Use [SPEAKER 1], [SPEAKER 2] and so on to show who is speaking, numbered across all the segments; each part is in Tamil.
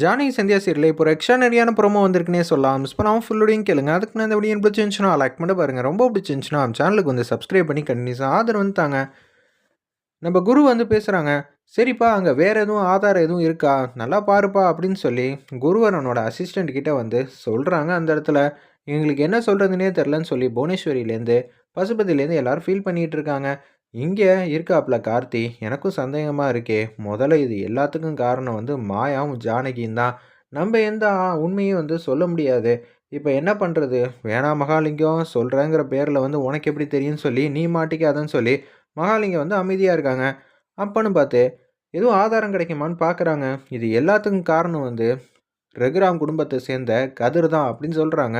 [SPEAKER 1] ஜானி சந்தியா சீரில் இப்போ எக்ஸ்ட்ரானரியான ப்ரோமோ வந்திருக்குனே சொல்லலாம். மிஸ் பண்ணாமல் ஃபுல்லோடையும் கேளுங்க. அதுக்கு நான் இந்த வீடியோ பிடிச்சிருந்துச்சுன்னா லைக் பண்ணி பாருங்கள் ரொம்ப பிடிச்சிருந்துச்சுன்னா சேனலுக்கு வந்து சப்ஸ்கிரைப் பண்ணி கண்டினியூஸாக ஆதரவு வந்து தாங்க. நம்ம குரு வந்து பேசுகிறாங்க சரிப்பா அங்கே வேறு எதுவும் ஆதாரம் எதுவும் இருக்கா? நல்லா பாருப்பா அப்படின்னு சொல்லி குருவரனோட அசிஸ்டண்ட் கிட்டே வந்து சொல்கிறாங்க அந்த இடத்துல. எங்களுக்கு என்ன சொல்கிறதுனே தெரிலன்னு சொல்லி புவனேஸ்வரியிலேருந்து பசுபதியிலேருந்து எல்லோரும் ஃபீல் பண்ணிகிட்டு இருக்காங்க. இங்கே இருக்காப்ல கார்த்தி. எனக்கும் சந்தேகமாக இருக்கே. முதல்ல இது எல்லாத்துக்கும் காரணம் வந்து மாயாவும் ஜானகியும் தான். நம்ம எந்த உண்மையும் வந்து சொல்ல முடியாது. இப்போ என்ன பண்ணுறது வேணாம் மகாலிங்கம் சொல்கிறேங்கிற பேரில் வந்து உனக்கு எப்படி தெரியும்னு சொல்லி நீ மாட்டிக்காதன்னு சொல்லி மகாலிங்கம் வந்து அமைதியாக இருக்காங்க. அப்பன்னு பார்த்து எதுவும் ஆதாரம் கிடைக்குமான்னு பார்க்குறாங்க இது எல்லாத்துக்கும் காரணம் வந்து ரகுராம் குடும்பத்தை சேர்ந்த கதிர் தான் அப்படின்னு சொல்கிறாங்க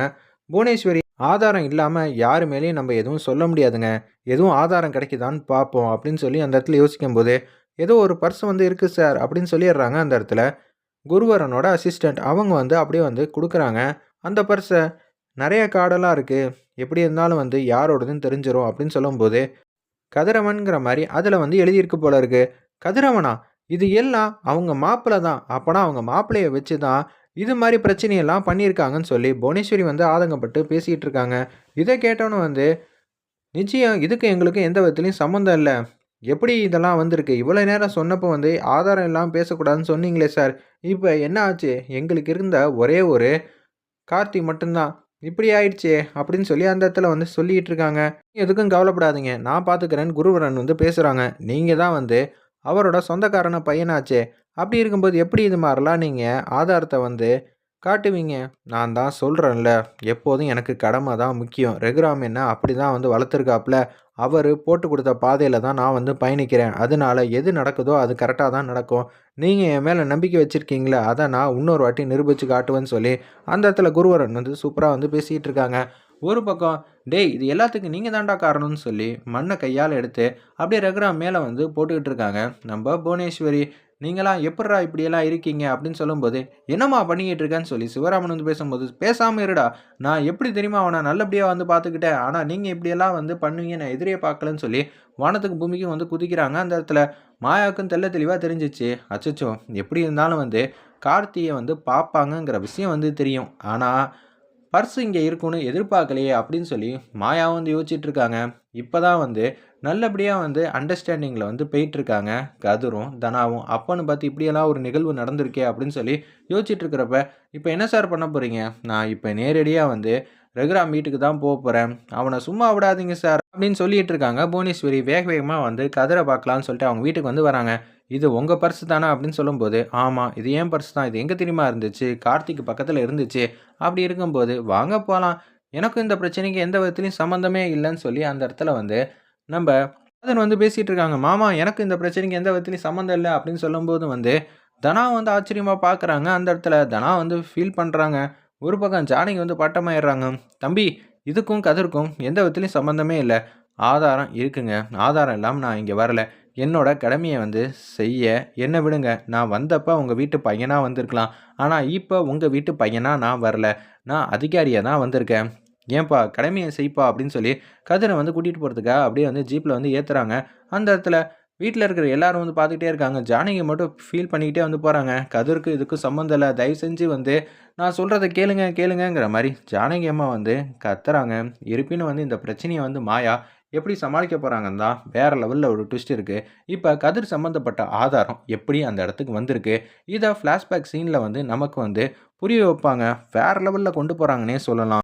[SPEAKER 1] புவனேஸ்வரி ஆதாரம் இல்லாமல் யார் மேலேயும் நம்ம எதுவும் சொல்ல முடியாதுங்க. எதுவும் ஆதாரம் கிடைக்குதான்னு பார்ப்போம் அப்படின்னு சொல்லி அந்த இடத்துல யோசிக்கும் போது ஏதோ ஒரு பர்ஸ் வந்து இருக்குது சார் அப்படின்னு சொல்லிடுறாங்க அந்த இடத்துல. குருவரனோட அசிஸ்டண்ட் அவங்க வந்து அப்படியே வந்து கொடுக்குறாங்க. அந்த பர்ஸை நிறைய கார்டெல்லாம் இருக்குது எப்படி இருந்தாலும் வந்து யாரோடதுன்னு தெரிஞ்சிடும் அப்படின்னு சொல்லும்போது கதிரவன்கிற மாதிரி அதில் வந்து எழுதியிருக்கு போல இருக்குது கதிரவனா இது எல்லாம் அவங்க மாப்பிள்ளை தான். அப்போனா அவங்க மாப்பிள்ளையை வச்சு தான் இது மாதிரி பிரச்சனையெல்லாம் பண்ணியிருக்காங்கன்னு சொல்லி புவனேஸ்வரி வந்து ஆதங்கப்பட்டு பேசிக்கிட்டு இருக்காங்க இதை கேட்டோன்னு வந்து நிச்சயம் இதுக்கு எங்களுக்கு எந்த விதத்துலையும் சம்மந்தம் இல்லை. எப்படி இதெல்லாம் வந்திருக்கு? இவ்வளோ நேரம் சொன்னப்போ வந்து ஆதாரம் இல்லாமல் பேசக்கூடாதுன்னு சொன்னீங்களே சார். இப்போ என்ன ஆச்சு? எங்களுக்கு இருந்த ஒரே ஒரு கார்த்தி மட்டும்தான். இப்படி ஆயிடுச்சே அப்படின்னு சொல்லி அந்த இடத்துல வந்து சொல்லிகிட்டு இருக்காங்க எதுக்கும் கவலைப்படாதீங்க. நான் பார்த்துக்கிறேன்னு குருவரன் வந்து பேசுகிறாங்க நீங்கள் தான் வந்து அவரோட சொந்தக்காரன பையனாச்சே. அப்படி இருக்கும்போது எப்படி இது மாதிரிலாம் நீங்கள் ஆதாரத்தை வந்து காட்டுவீங்க? நான் தான் சொல்கிறேன்ல எப்போதும் எனக்கு கடமை தான் முக்கியம். ரெகுராம் என்ன அப்படி தான் வந்து வளர்த்துருக்காப்புல. அவர் போட்டு கொடுத்த பாதையில் தான் நான் வந்து பயணிக்கிறேன். அதனால எது நடக்குதோ அது கரெக்டாக தான் நடக்கும். நீங்கள் என் மேலே நம்பிக்கை வச்சுருக்கீங்களே அதை நான் இன்னொரு வாட்டி நிரூபித்து காட்டுவேன்னு சொல்லி அந்த இடத்துல குருவரன் வந்து சூப்பராக வந்து பேசிகிட்டு இருக்காங்க. ஒரு பக்கம் டேய் இது எல்லாத்துக்கும் நீங்கள் தாண்டா காரணம்னு சொல்லி மண்ணை கையால் எடுத்து அப்படியே ரகுராம் மேலே வந்து போட்டுக்கிட்டு இருக்காங்க. நம்ம புவனேஸ்வரி நீங்களாம் எப்பட்றா இப்படியெல்லாம் இருக்கீங்க அப்படின்னு சொல்லும்போது என்னம்மா பண்ணிக்கிட்டு இருக்கேன்னு சொல்லி சிவராமன் வந்து பேசும்போது பேசாமல் இருடா. நான் எப்படி தெரியுமா அவனை நல்லபடியாக வந்து பார்த்துக்கிட்டேன். ஆனால் நீங்கள் இப்படியெல்லாம் வந்து பண்ணுவீங்க. நான் எதிரே பார்க்கலன்னு சொல்லி வானத்துக்கு பூமிக்கும் வந்து குதிக்கிறாங்க. அந்த இடத்துல மாயாவுக்கும் தெள்ள தெளிவாக தெரிஞ்சிச்சு. அச்சச்சோ எப்படி இருந்தாலும் வந்து கார்த்தியை வந்து பார்ப்பாங்கங்கிற விஷயம் வந்து தெரியும். ஆனால் பர்ஸ் இங்கே இருக்குன்னு எதிர்பார்க்கலையே அப்படின்னு சொல்லி மாயா வந்து யோசிச்சுட்டு இருக்காங்க. இப்போ தான் வந்து நல்லபடியாக வந்து அண்டர்ஸ்டாண்டிங்கில் வந்து போயிட்டுருக்காங்க. கதிரும் தனாவும் அப்பன்னு பார்த்து இப்படியெல்லாம் ஒரு நிகழ்வு நடந்திருக்கே அப்படின்னு சொல்லி யோசிச்சுட்ருக்கிறப்ப இப்போ என்ன சார் பண்ண போகிறீங்க நான் இப்போ நேரடியாக வந்து ரகுராம் வீட்டுக்கு தான் போக போகிறேன் அவனை சும்மா விடாதீங்க சார் அப்படின்னு சொல்லிட்டு இருக்காங்க புவனேஸ்வரி வேக வேகமாக வந்து கதிரை பார்க்கலான்னு சொல்லிட்டு அவங்க வீட்டுக்கு வந்து வராங்க. இது உங்கள் பர்ஸ் தானே அப்படின்னு சொல்லும்போது ஆமாம் இது ஏன் பர்ஸ் தான். இது எங்கே தெரியுமா இருந்துச்சு? கார்த்திக் பக்கத்தில் இருந்துச்சு. அப்படி இருக்கும்போது வாங்க போகலாம் எனக்கும் இந்த பிரச்சனைக்கு எந்த விதத்துலையும் சம்மந்தமே இல்லைன்னு சொல்லி அந்த இடத்துல வந்து நம்ம அதன் வந்து பேசிகிட்டு இருக்காங்க. மாமா எனக்கு இந்த பிரச்சனைக்கு எந்த விதத்துலையும் சம்மந்தம் இல்லை அப்படின்னு சொல்லும்போது வந்து தனா வந்து ஆச்சரியமாக பார்க்குறாங்க அந்த இடத்துல தனா வந்து ஃபீல் பண்ணுறாங்க ஒரு பக்கம் ஜானகி வந்து பட்டமாயிடுறாங்க. தம்பி இதுக்கும் கதிர்க்கும் எந்த விதத்துலையும் சம்மந்தமே இல்லை. ஆதாரம் இருக்குங்க. ஆதாரம் இல்லாமல் நான் இங்கே வரல. என்னோட கடமையை வந்து செய்ய என்ன விடுங்க. நான் வந்தப்போ உங்கள் வீட்டு பையனாக வந்திருக்கலாம். ஆனால் இப்போ உங்கள் வீட்டு பையனாக நான் வரல. நான் அதிகாரியாக தான் வந்திருக்கேன். ஏன்பா கடமையை செய்ப்பா அப்படின்னு சொல்லி கதிரை வந்து கூட்டிகிட்டு போகிறதுக்காக அப்படியே வந்து ஜீப்பில் வந்து ஏற்றுறாங்க அந்த இடத்துல வீட்டில் இருக்கிற எல்லாரும் வந்து பார்த்துக்கிட்டே இருக்காங்க. ஜானகி மட்டும் ஃபீல் பண்ணிக்கிட்டே வந்து போகிறாங்க கதிருக்கு இதுக்கும் சம்மந்தம் இல்லை. தயவு செஞ்சு வந்து நான் சொல்கிறத கேளுங்க கேளுங்கங்கிற மாதிரி ஜானகி அம்மா வந்து கத்துறாங்க. இருப்பினும் வந்து இந்த பிரச்சனையை வந்து மாயா எப்படி சமாளிக்க போகிறாங்கன்னு தான் வேறு லெவலில் ஒரு ட்விஸ்ட் இருக்குது இப்போ கதிர் சம்மந்தப்பட்ட ஆதாரம் எப்படி அந்த இடத்துக்கு வந்திருக்கு? இதை ஃப்ளாஷ்பேக் சீனில் வந்து நமக்கு வந்து புரிய வைப்பாங்க. வேறு லெவலில் கொண்டு போகிறாங்கன்னே சொல்லலாம்.